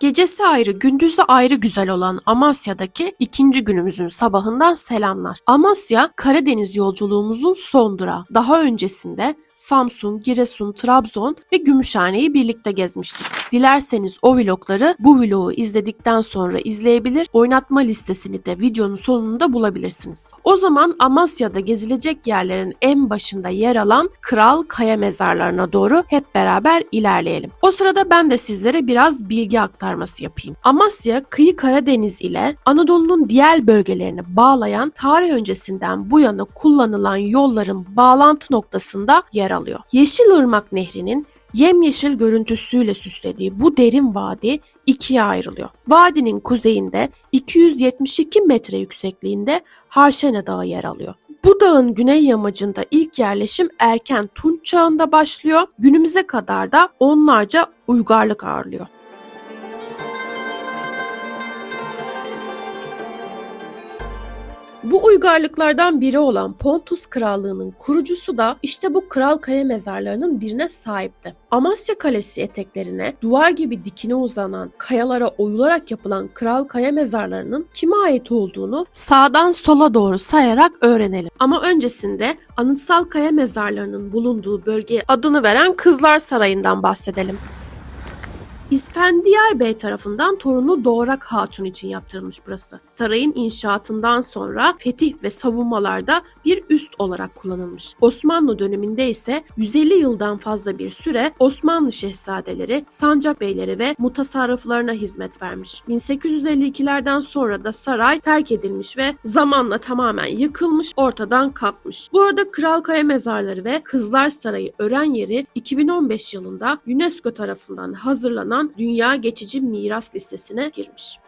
Gecesi ayrı, gündüzü ayrı güzel olan Amasya'daki ikinci günümüzün sabahından selamlar. Amasya, Karadeniz yolculuğumuzun son durağı. Daha öncesinde Samsun, Giresun, Trabzon ve Gümüşhane'yi birlikte gezmiştik. Dilerseniz o vlogları bu vlogu izledikten sonra izleyebilir, oynatma listesini de videonun sonunda bulabilirsiniz. O zaman Amasya'da gezilecek yerlerin en başında yer alan Kral Kaya mezarlarına doğru hep beraber ilerleyelim. O sırada ben de sizlere biraz bilgi aktarması yapayım. Amasya, kıyı Karadeniz ile Anadolu'nun diğer bölgelerini bağlayan tarih öncesinden bu yana kullanılan yolların bağlantı noktasında yer alıyor. Yeşilırmak Nehri'nin yemyeşil görüntüsüyle süslediği bu derin vadi ikiye ayrılıyor. Vadinin kuzeyinde 272 metre yüksekliğinde Harşene Dağı yer alıyor. Bu dağın güney yamacında ilk yerleşim erken Tunç çağında başlıyor. Günümüze kadar da onlarca uygarlık ağırlıyor. Bu uygarlıklardan biri olan Pontus Krallığı'nın kurucusu da işte bu kral kaya mezarlarının birine sahipti. Amasya Kalesi eteklerine duvar gibi dikine uzanan kayalara oyularak yapılan kral kaya mezarlarının kime ait olduğunu sağdan sola doğru sayarak öğrenelim. Ama öncesinde anıtsal kaya mezarlarının bulunduğu bölgeye adını veren Kızlar Sarayı'ndan bahsedelim. İsfendiyar Bey tarafından torunu Doğrak Hatun için yaptırılmış burası. Sarayın inşaatından sonra fetih ve savunmalarda bir üst olarak kullanılmış. Osmanlı döneminde ise 150 yıldan fazla bir süre Osmanlı şehzadeleri, sancak beyleri ve mutasarrıflarına hizmet vermiş. 1852'lerden sonra da saray terk edilmiş ve zamanla tamamen yıkılmış, ortadan kalkmış. Bu arada Kral Kaya Mezarları ve Kızlar Sarayı ören yeri 2015 yılında UNESCO tarafından hazırlanan Dünya Geçici Miras listesine girmiş.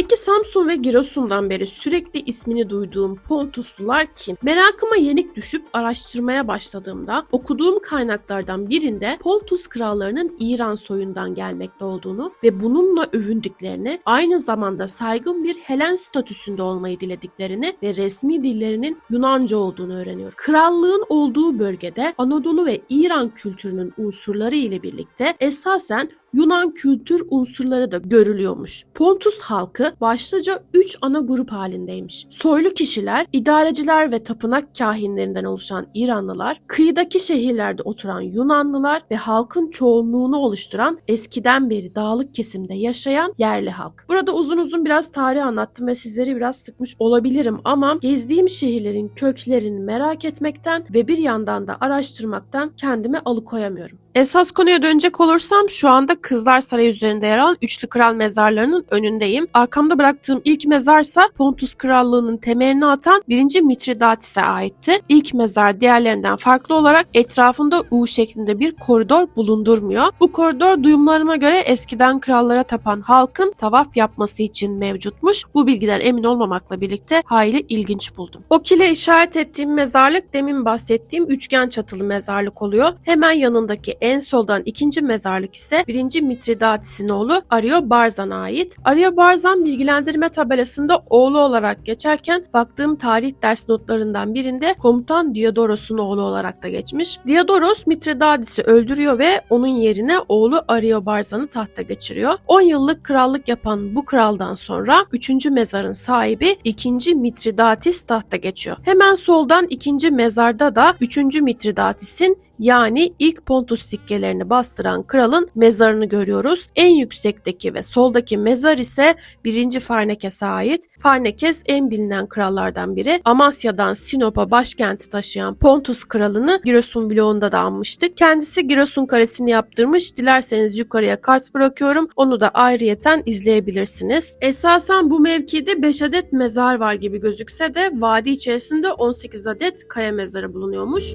Peki Samsun ve Giresun'dan beri sürekli ismini duyduğum Pontuslular kim? Merakıma yenik düşüp araştırmaya başladığımda okuduğum kaynaklardan birinde Pontus krallarının İran soyundan gelmekte olduğunu ve bununla övündüklerini, aynı zamanda saygın bir Helen statüsünde olmayı dilediklerini ve resmi dillerinin Yunanca olduğunu öğreniyorum. Krallığın olduğu bölgede Anadolu ve İran kültürünün unsurları ile birlikte esasen Yunan kültür unsurları da görülüyormuş. Pontus halkı başlıca 3 ana grup halindeymiş. Soylu kişiler, idareciler ve tapınak kahinlerinden oluşan İranlılar, kıyıdaki şehirlerde oturan Yunanlılar ve halkın çoğunluğunu oluşturan eskiden beri dağlık kesimde yaşayan yerli halk. Burada uzun uzun biraz tarih anlattım ve sizleri biraz sıkmış olabilirim ama gezdiğim şehirlerin köklerini merak etmekten ve bir yandan da araştırmaktan kendimi alıkoyamıyorum. Esas konuya dönecek olursam şu anda Kızlar Sarayı üzerinde yer alan Üçlü Kral mezarlarının önündeyim. Arkamda bıraktığım ilk mezarsa Pontus Krallığı'nın temelini atan 1. Mitridatis'e aitti. İlk mezar diğerlerinden farklı olarak etrafında U şeklinde bir koridor bulundurmuyor. Bu koridor duyumlarıma göre eskiden krallara tapan halkın tavaf yapması için mevcutmuş. Bu bilgiden emin olmamakla birlikte hayli ilginç buldum. O kile işaret ettiğim mezarlık demin bahsettiğim üçgen çatılı mezarlık oluyor. Hemen yanındaki en soldan ikinci mezarlık ise 1. Mitridatis'in oğlu Aryo Barzan'a ait. Aryo Barzan bilgilendirme tabelasında oğlu olarak geçerken baktığım tarih ders notlarından birinde komutan Diodoros'un oğlu olarak da geçmiş. Diodoros Mitridadis'i öldürüyor ve onun yerine oğlu Aryo Barzan'ı tahta geçiriyor. 10 yıllık krallık yapan bu kraldan sonra 3. mezarın sahibi 2. Mitridatis tahta geçiyor. Hemen soldan 2. mezarda da 3. Mitridatis'in yani ilk Pontus sikkelerini bastıran kralın mezarını görüyoruz. En yüksekteki ve soldaki mezar ise 1. Farnekes'e ait. Farnekes en bilinen krallardan biri. Amasya'dan Sinop'a başkenti taşıyan Pontus kralını Giresun bloğunda da anmıştık. Kendisi Giresun karesini yaptırmış. Dilerseniz yukarıya kart bırakıyorum. Onu da ayrıyeten izleyebilirsiniz. Esasen bu mevkide 5 adet mezar var gibi gözükse de vadi içerisinde 18 adet kaya mezarı bulunuyormuş.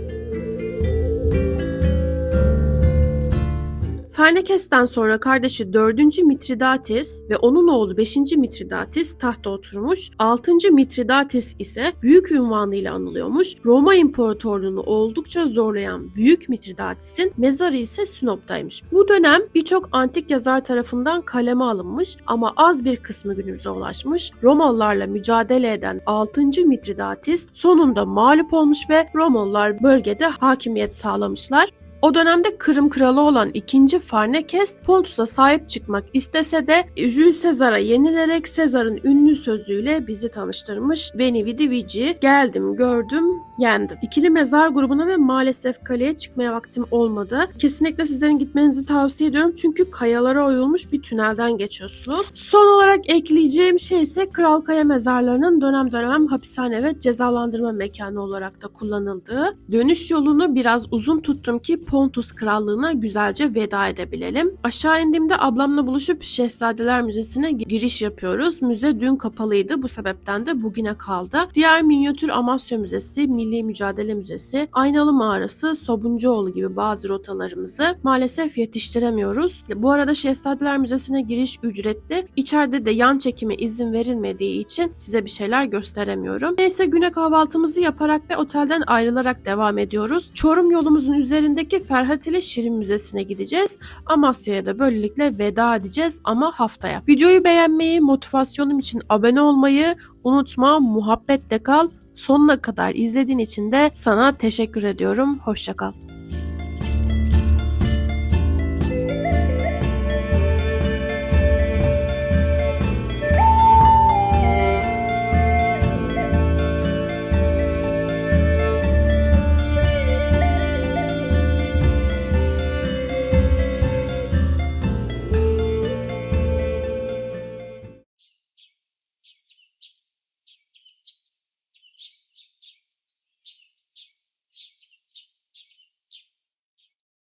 Fernekes'ten sonra kardeşi 4. Mitridates ve onun oğlu 5. Mitridates tahta oturmuş. 6. Mitridates ise büyük ünvanıyla anılıyormuş. Roma İmparatorluğunu oldukça zorlayan Büyük Mitridates'in mezarı ise Sinop'taymış. Bu dönem birçok antik yazar tarafından kaleme alınmış ama az bir kısmı günümüze ulaşmış. Romalılarla mücadele eden 6. Mitridates sonunda mağlup olmuş ve Romalılar bölgede hakimiyet sağlamışlar. O dönemde Kırım kralı olan 2. Farnekes Pontus'a sahip çıkmak istese de Jules Caesar'a yenilerek Caesar'ın ünlü sözüyle bizi tanıştırmış. Veni vidi vici, geldim gördüm yendim. İkili mezar grubuna ve maalesef kaleye çıkmaya vaktim olmadı. Kesinlikle sizlerin gitmenizi tavsiye ediyorum çünkü kayalara oyulmuş bir tünelden geçiyorsunuz. Son olarak ekleyeceğim şey ise Kral Kaya mezarlarının dönem dönem hapishane ve cezalandırma mekanı olarak da kullanıldığı. Dönüş yolunu biraz uzun tuttum ki Pontus Krallığı'na güzelce veda edebilelim. Aşağı indiğimde ablamla buluşup Şehzadeler Müzesi'ne giriş yapıyoruz. Müze dün kapalıydı. Bu sebepten de bugüne kaldı. Diğer minyatür Amasya Müzesi, Milli Mücadele Müzesi, Aynalı Mağarası, Sobuncuoğlu gibi bazı rotalarımızı maalesef yetiştiremiyoruz. Bu arada Şehzadeler Müzesi'ne giriş ücretli. İçeride de yan çekime izin verilmediği için size bir şeyler gösteremiyorum. Neyse güne kahvaltımızı yaparak ve otelden ayrılarak devam ediyoruz. Çorum yolumuzun üzerindeki Ferhat ile Şirin Müzesi'ne gideceğiz. Amasya'ya da böylelikle veda edeceğiz ama haftaya. Videoyu beğenmeyi, motivasyonum için abone olmayı unutma. Muhabbetle kal. Sonuna kadar izlediğin için de sana teşekkür ediyorum. Hoşçakal.